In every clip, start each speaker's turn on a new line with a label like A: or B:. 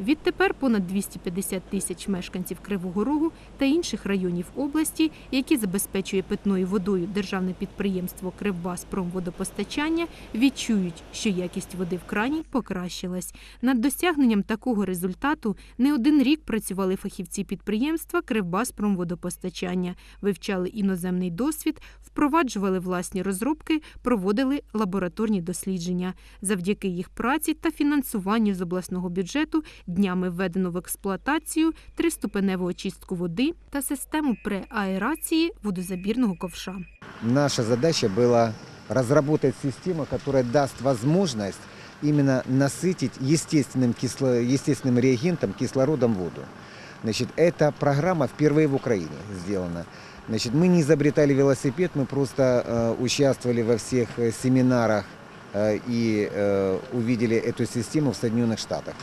A: Відтепер понад 250 тисяч мешканців Кривого Рогу та інших районів області, які забезпечує питною водою державне підприємство Кривбаспромводопостачання, відчують, що якість води в крані покращилась. Над досягненням такого результату не один рік працювали фахівці підприємства Кривбаспромводопостачання, вивчали іноземний досвід, впроваджували власні розробки, проводили лабораторні дослідження. Завдяки їх праці та фінансуванню з обласного бюджету днями введено в експлуатацію триступеневу очистку води та систему преаерації водозабірного ковша.
B: Наша задача была разработать систему, которая даст возможность именно насытить естественным, кисло, естественным реагентом, кислородом воду. Значит, эта программа впервые в Украине сделана. Значит, мы не изобретали велосипед, мы просто э, участвовали во всех э, семинарах э, и э, увидели эту систему в Соединенных Штатах.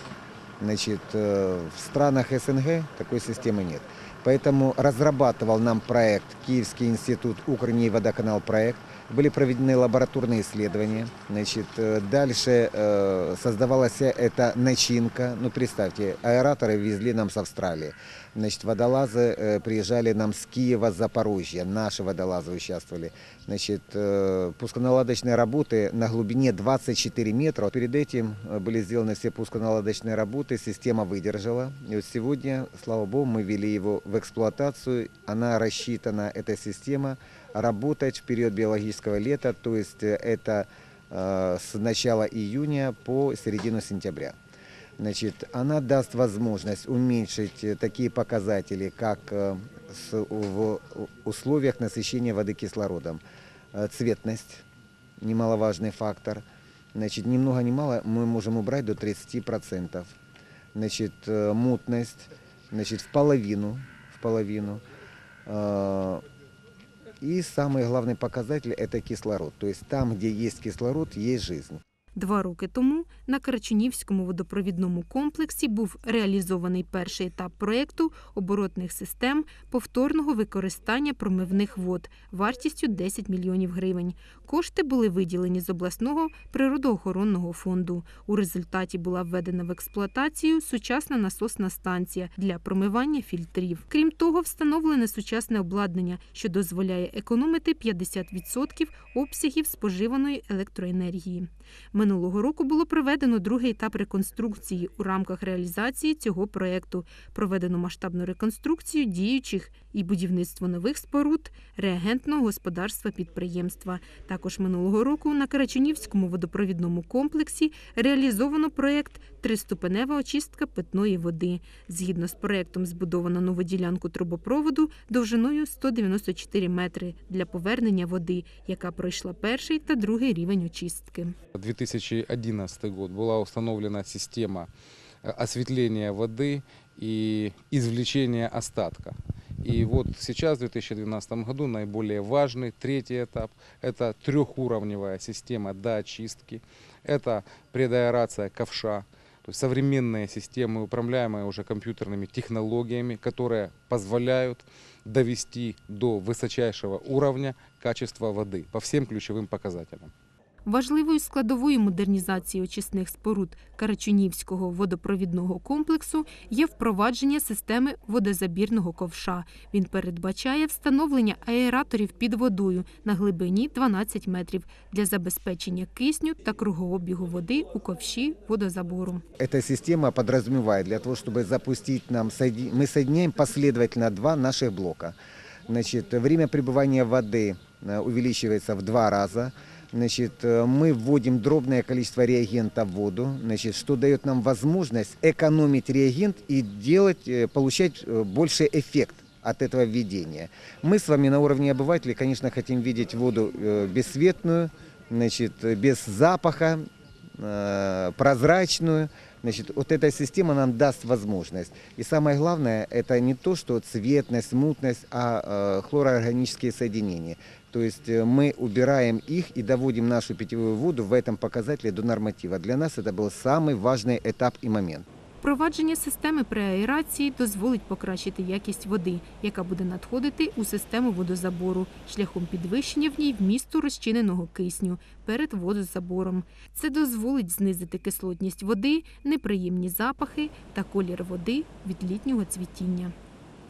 B: Значит, э, в странах СНГ такой системы нет. Поэтому разрабатывал нам проект Киевский институт «Укрней водоканал» проект. Были проведены лабораторные исследования. Значит, э, дальше э, создавалась эта начинка. Ну, представьте, аэраторы везли нам с Австралии. Значит, водолазы э, приезжали нам с Киева, с Запорожья. Наши водолазы участвовали. Значит, э, пусконаладочные работы на глубине 24 метра. Перед этим э, были сделаны все пусконаладочные работы, система выдержала. И вот сегодня, слава богу, мы ввели его в эксплуатацию. Она рассчитана, эта система, работать в период биологического лета, то есть э, это э, с начала июня по середину сентября. Значит, она даст возможность уменьшить э, такие показатели, как в условиях насыщения воды кислородом. Цветность, немаловажный фактор. Значит, ни много ни мало мы можем убрать до 30%. Значит, мутность, значит, в половину, в половину. Э, И самый главный показатель – это кислород. То есть там, где есть кислород, есть жизнь.
A: Два роки тому на Карачунівському водопровідному комплексі був реалізований перший етап проєкту оборотних систем повторного використання промивних вод вартістю 10 мільйонів гривень. Кошти були виділені з обласного природоохоронного фонду. У результаті була введена в експлуатацію сучасна насосна станція для промивання фільтрів. Крім того, встановлене сучасне обладнання, що дозволяє економити 50% обсягів споживаної електроенергії. Минулого року було проведено другий етап реконструкції у рамках реалізації цього проєкту. Проведено масштабну реконструкцію діючих і будівництво нових споруд реагентного господарства підприємства. Також минулого року на Карачунівському водопровідному комплексі реалізовано проєкт Триступенева очистка питної води. Згідно з проєктом збудовано нову ділянку трубопроводу довжиною 194 метри для повернення води, яка пройшла перший та другий рівень очистки.
C: 2011 год была установлена система э, осветления воды и извлечения остатка. И вот сейчас, в 2012 году, наиболее важный третий этап – это трехуровневая система доочистки, это предаэрация ковша, то есть современные системы, управляемые уже компьютерными технологиями, которые позволяют довести до высочайшего уровня качества воды по всем ключевым показателям.
A: Важливою складовою модернізації очисних споруд Карачунівського водопровідного комплексу є впровадження системи водозабірного ковша. Він передбачає встановлення аераторів під водою на глибині 12 метрів для забезпечення кисню та кругообігу води у ковші водозабору.
B: Эта система подразумевает для того, чтобы запустить нам, соеди- мы соединяем последовательно два наших блока. Значит, время пребывания воды э, увеличивается в два раза. Значит, э, мы вводим дробное количество реагента в воду, значит, что дает нам возможность экономить реагент и делать, э, получать э, больший эффект от этого введения. Мы с вами на уровне обывателей, конечно, хотим видеть воду э, бесцветную, значит, э, без запаха, э, прозрачную. Значит, вот эта система нам даст возможность. И самое главное, это не то, что цветность, мутность, а э, хлороорганические соединения. То есть э, мы убираем их и доводим нашу питьевую воду в этом показателе до норматива. Для нас это был самый важный этап и момент.
A: Впровадження системи преаерації дозволить покращити якість води, яка буде надходити у систему водозабору шляхом підвищення в ній вмісту розчиненого кисню перед водозабором. Це дозволить знизити кислотність води, неприємні запахи та колір води від літнього цвітіння.